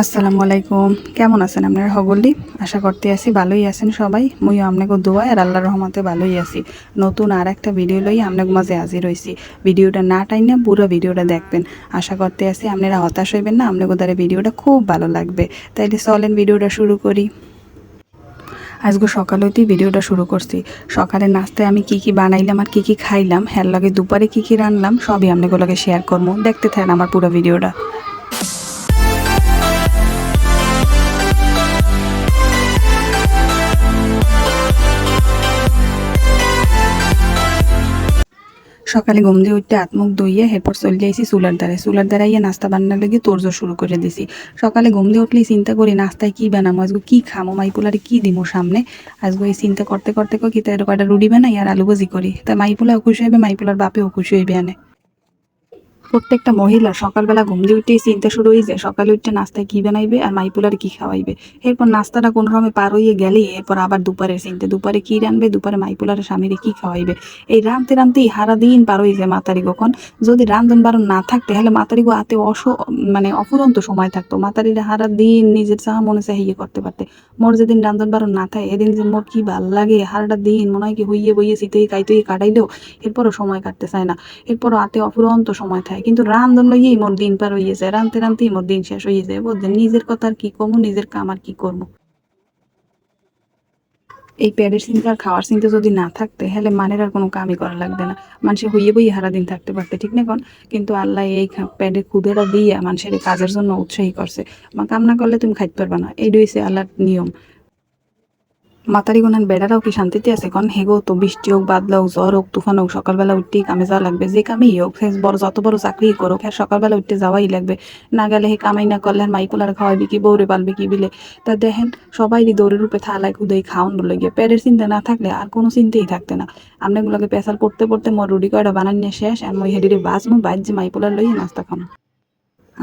আসসালামু আলাইকুম। কেমন আছেন আপনারা হগল্লি আশা করতে আছি ভালোই আছেন সবাই। মুই আপনাকে দোয়া আর আল্লাহর রহমতে ভালোই আছি। নতুন আর একটা ভিডিও লই আপনাকে মাঝে হাজির হয়েছি ভিডিওটা না টাইনে পুরো ভিডিওটা দেখবেন। আশা করতে আছি আপনারা হতাশ হইবেন না আপনাকে দ্বারা ভিডিওটা খুব ভালো লাগবে। তাইলে চলেন ভিডিওটা শুরু করি। আজকে সকাল হইতেই ভিডিওটা শুরু করছি। সকালে নাস্তায় আমি কি কি বানাইলাম আর কি কি খাইলাম হ্যার লগে দুপুরে কি কি রান্নাম সবই আপনাগুলোকে শেয়ার করব। দেখতে থাকেন আমার পুরো ভিডিওটা। সকালে ঘুম দিয়ে উঠতে আত্মুখ ধুইয়ে এরপর চলে আইসি চুলার দ্বারে। চুলার দ্বারা ইয়ে নাস্তা বান্নার লেগে তোরজো শুরু করে দিছি। সকালে ঘুম দিয়ে উঠলেই চিন্তা করি, নাস্তায় কী বানামো? আজকে কি খামো? মাইপুলারে কি দিব সামনে? আজকে এই চিন্তা করতে করতে কী এরকম একটা রুডি বানাই আর আলু ভাজি করি। তা মাইপুলাও খুশি হইবে, মাইপুলার বাপে খুশি হইবে আনে প্রত্যেকটা মহিলা সকালবেলা ঘুম দিয়ে উঠতেই চিন্তা শুরু হয়ে যায়, সকালে উঠতে নাস্তায় কি বানাইবে আর মাইপুলার কি খাওয়াইবে। এরপর নাস্তাটা কোনো রকমে পার হইয়ে গেলেই এরপর আবার দুপুরের চিন্তা, দুপুরে কি রানবে দুপুরে মাইপুলারের স্বামীরে কি খাওয়াইবে। এই রানতে রানতেই হারা দিন পার হয়ে যায় মাতারি কখন যদি রান্ধন বারণ না থাকতে, তাহলে মাতারি হাতে অস মানে অফুরন্ত সময় থাকতো। মাতারিরা হারা দিন নিজের চাহা মনে চাই ইয়ে করতে পারতে। মোর যেদিন রান্ধন বারণ না থাকে, এদিন যে মোর কি ভালো লাগে হারাটা দিন মনে হয় কি হইয়ে বইয়ে শীতেই কাইতেই কাটাইলেও এরপরও সময় কাটতে চায় না। এরপরও হাতে অফুরন্ত সময় থাকে। কিন্তু রান্ধন লইয়েই মোর দিন পার হইয়ে যায়, রানতে রানতেই মোর দিন শেষ হয়ে যায়। বুঝলেন নিজের কথা আর কি কমু, নিজের কাম আর কি করব? এই প্যাডের চিন্তা আর খাওয়ার চিন্তা যদি না থাকতে হলে মানের আর কোনো কামই করা লাগবে না। মানুষে হইয়ে বইয়ে হারা দিন থাকতে পারতে, ঠিক না কোন? কিন্তু আল্লাহ এই প্যাডের খুদেরা দিয়ে মানুষের কাজের জন্য উৎসাহী করছে। মা, কাম না করলে তুমি খাইতে পারবে না। এই হইছে আল্লাহর নিয়ম। মাতারি গোনার বেড়ারাও কি শান্তিতে আছে? কন হেগো তো বৃষ্টি হোক, বাদলা হোক, জ্বর হোক, তুফান হোক, সকালবেলা উঠতেই কামে যাওয়া লাগবে। যে কামেই হোক, সে বড়, যত বড় চাকরি করুক হ্যাঁ সকালবেলা উঠতে যাওয়াই লাগবে। না গেলে হে কামাই না করলে মাইকুলার খাওয়াইবি কি বৌরে পালবে কি বিলে? তা দেখেন সবাই দৌড়ের রূপে থালায় খুদেই খাওয়ান বলে গিয়ে পেটের চিন্তা না থাকলে আর কোনো চিন্তাই থাকতে না। আপনাগুলোকে পেশাল পড়তে পড়তে, মোর রুডি কয়টা বানান নিয়ে শেষ, আর মই হেডিরে বাঁচমু, বাজ্যে মাইকুলার লইয়ে নাস্তা খাম।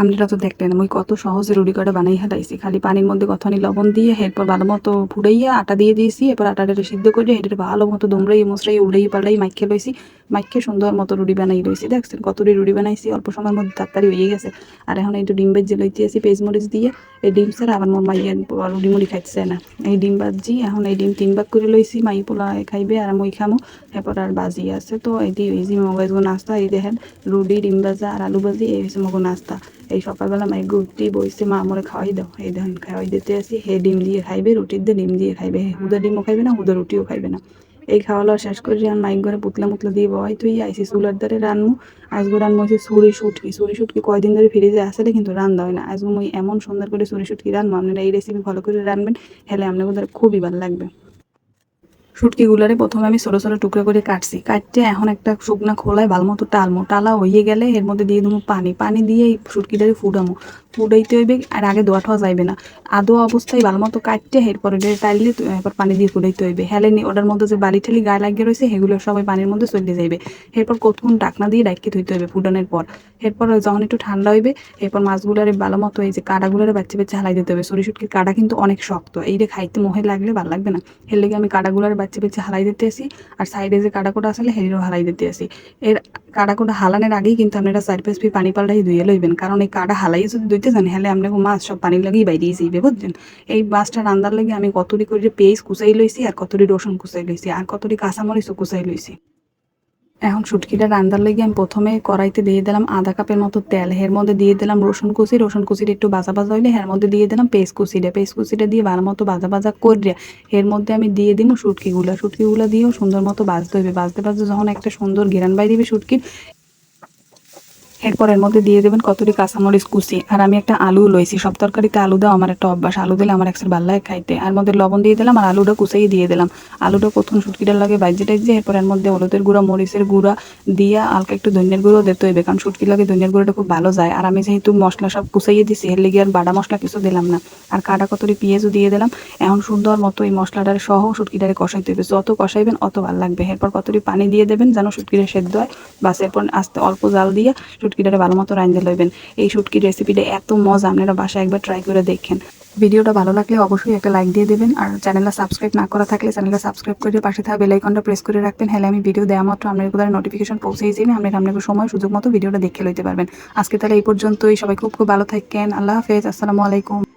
আপনারা তো দেখলেন মুই কত সহজে রুটি কটা বানাই হাতাইছি খালি পানির মধ্যে কতখানি লবণ দিয়ে এরপর ভালো মতো ফুটাইয়া আটা দিয়ে দিয়েছি, এরপর আটাটা সিদ্ধ করে হেঁটে ভালো মতো দমড়াই মশরাই উড়াই পাল্লাই মাইকে লইছি। মাইকে সুন্দর মতো রুটি বানাই লইছি। দেখছেন কতটি রুটি বানাইছি, অল্প সময়ের মধ্যে তাড়াতাড়ি হয়ে গেছে। আর এখন একটু ডিম বেজে লইতে আসি, পেঁয়াজ মরিচ দিয়ে। এই ডিম স্যার আবার মোর মাইয়ের রুটি মুড়ি খাইছে না। এই ডিম বাজি এখন এই ডিম তিন ভাগ করে লইছি, মাই পোলা খাইবে আর মই খামো। এরপর আর বাজি আছে তো, এই দিয়ে এই যে মোবাইল নাস্তা, এই দেখেন রুটি, ডিম ভাজা আর আলু ভাজি, এই হচ্ছে মগো নাস্তা। এই সকালবেলা মাই গুটি বইছে, মা আমরে খাওয়াই দাও। এই দেখেন খাওয়াই দিতে আসি, হে ডিম দিয়ে খাইবে, রুটির দিয়ে ডিম দিয়ে খাইবে। হুদা ডিমও খাইবে না হুদা রুটিও খাইবে না। এই খাওয়া দাওয়া শেষ করে আর মাইক ঘরে পুতলা মুতলা দিয়ে বয়, তুই আইসি চুলার দ্বারে রানমু। আজগো রানমু হচ্ছে সুরি শুটকি সুরি শুটকি কয়দিন ধরে ফ্রিজে আসলে কিন্তু রান্ধা হয় না। আজগো মই এমন সুন্দর করে সুরি শুটকি রানবো, আপনারা এই রেসিপি ফলো করে রানবেন হেলে আপনাদের খুবই ভালো লাগবে। শুটকিগুলারে প্রথমে আমি ছোটো ছোটো টুকরো করে কাটছি। কাটতে এখন একটা শুকনা খোলায় ভালো মতো টালমো। টালা হইয়ে গেলে এর মধ্যে দিয়ে দেবো পানি। পানি দিয়ে এই শুটকিটারে ফুটামো ফুটাইতে হইবে, আর আগে দোয়া ঠোয়া যাইবে না। আদো অবস্থায় ভালো মতো কাটতে, এরপরে টাইলে এরপর পানি দিয়ে ফুটাইতে হইবে। হেলেনি ওটার মধ্যে যে বালি ঠালি গায়ে লাগিয়ে রয়েছে সেগুলো সবাই পানির মধ্যে চলে যাইবে। এরপর কতক্ষণ ডাকনা দিয়ে ডাকিয়ে ধুইতে হইবে ফুটানোর পর। এরপর যখন একটু ঠান্ডা হইবে, এরপর মাছগুলারে ভালো মতো এই যে কাটাগুলারে বাচ্চা বাচ্চা হালাই দিতে হবে। সরি শুটকির কাটা কিন্তু অনেক শক্ত। এইটা খাইতে মোহে লাগলে ভালো লাগবে না। এর লেগে আমি কাটাগুলার বাচ্চা বাচ্চা হালাই দিতে আসি, আর সাইডে যে কাটাকোটা আসলে হেরিরও হালাই দিতে আসি। এর কাটাকোটা হালানোর আগেই কিন্তু আপনারা চার পাঁচ ফি পানি পাল্টাই ধুয়ে লইবেন। কারণ এই কাটা হালাই যদি ধুইতে যান হলে আপনাকে মাছ সব পানির লাগেই বাইরিয়ে যাইবে বুঝছেন? এই মাছটা রান্দার লাগে আমি কতটি করে পেঁয়াজ কুচাই লইছি আর কতটি রসুন কুচাই লইছি আর কতটি কাঁচামরিচও কুচাই লইছি। এখন শুটকিটা রান্দার লেগে আমি প্রথমে কড়াইতে দিয়ে দিলাম আধা কাপের মতো তেল এর মধ্যে দিয়ে দিলাম রসুন কুচি, রসুন কুচিটা একটু বাজা বাজা হইলে এর মধ্যে দিয়ে দিলাম পেস্ট কুচিটা পেস্ট কুচিটা দিয়ে ভালো মতো বাজা বাজা করে এর মধ্যে আমি দিয়ে দিব শুটকিগুলো। শুটকিগুলো দিয়েও সুন্দর মতো বাজতে হবে বাজতে বাজতে যখন একটা সুন্দর ঘেরান বাই দিবে শুটকির এরপর এর মধ্যে দিয়ে দেবেন কতটি কাঁচামরিচ কুচি। আর আমি একটা আলু লইছি। সব তরকারিতে আলু দেওয়া আমার একটা অভ্যাস। আলু দিলে আমার একসাথে ভালো লাগে খাইতে। আর মধ্যে লবণ দিয়ে দিলাম আর আলুটা কুচাই দিয়ে দিলাম। আলুটা প্রথম শুটকিটার লাগে বাইজে টাইজে, এরপর এর মধ্যে হলুদের গুঁড়া, মরিচের গুঁড়া দিয়ে হালকা একটু ধনিয়ার গুঁড়ো দিতে হইবে। কারণ শুটকি লাগে ধনিয়ার গুঁড়োটা খুব ভালো যায়। আর আমি যেহেতু মশলা সব কুচাইয়ে দিছি, এর লেগে আর বাটা মশলা কিছু দিলাম না। আর কাটা কতটি পেঁয়াজও দিয়ে দিলাম। এখন সুন্দর মতো এই মশলাটার সহ শুটকিটারে কষাইতে হবে যত কষাইবেন অত ভালো লাগবে। এরপর কতটি পানি দিয়ে দেবেন যেন শুটকিটা সেদ্ধ হয়। বাস এরপর আস্তে অল্প জাল দিয়ে শুটকিটারে ভালো মতো রাঁধে লইবেন। এই শুটকির রেসিপিটা এত মজা, আপনারা বাসায় একবার ট্রাই করে দেখেন। ভিডিওটা ভালো লাগলে অবশ্যই একটা লাইক দিয়ে দেবেন, আর চ্যানেলটা সাবস্ক্রাইব না করা থাকলে চ্যানেলটা সাবস্ক্রাইব করে পাশে থাকা বেল আইকনটা প্রেস করে রাখবেন হলে আমি ভিডিও দেওয়া মাত্র আপনার কোথায় নোটিফিকেশন পৌঁছেই যাবে আপনার আপনাদের সময়, সুযোগ মতো ভিডিওটা দেখে লইতে পারবেন। আজকে তাহলে এই পর্যন্তই, সবাই খুব খুব ভালো থাকেন, আল্লাহ হাফেজ, আসসালামু আলাইকুম।